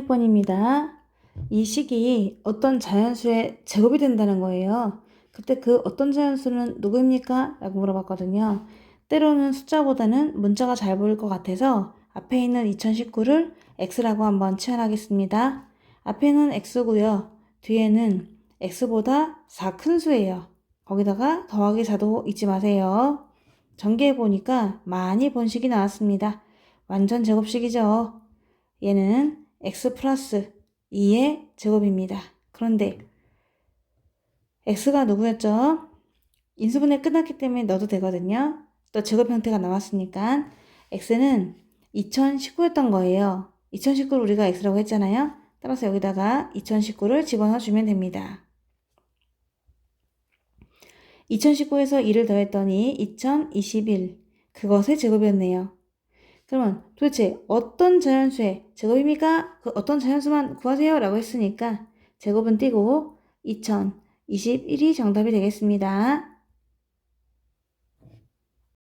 6번입니다. 이 식이 어떤 자연수의 제곱이 된다는 거예요. 그때 그 어떤 자연수는 누구입니까? 라고 물어봤거든요. 때로는 숫자보다는 문자가 잘 보일 것 같아서 앞에 있는 2019를 x라고 한번 치환하겠습니다. 앞에는 x고요. 뒤에는 x보다 4 큰 수예요. 거기다가 더하기 4도 잊지 마세요. 전개해 보니까 많이 본 식이 나왔습니다. 완전 제곱식이죠. 얘는 x 플러스 2의 제곱입니다. 그런데 x가 누구였죠? 인수분해 끝났기 때문에 넣어도 되거든요. 또 제곱 형태가 나왔으니까 x는 2019였던 거예요. 2019를 우리가 x라고 했잖아요. 따라서 여기다가 2019를 집어넣어 주면 됩니다. 2019에서 2를 더했더니 2021 그것의 제곱이었네요. 그러면 도대체 어떤 자연수의 제곱입니까? 그 어떤 자연수만 구하세요 라고 했으니까 제곱은 띄고 2021이 정답이 되겠습니다.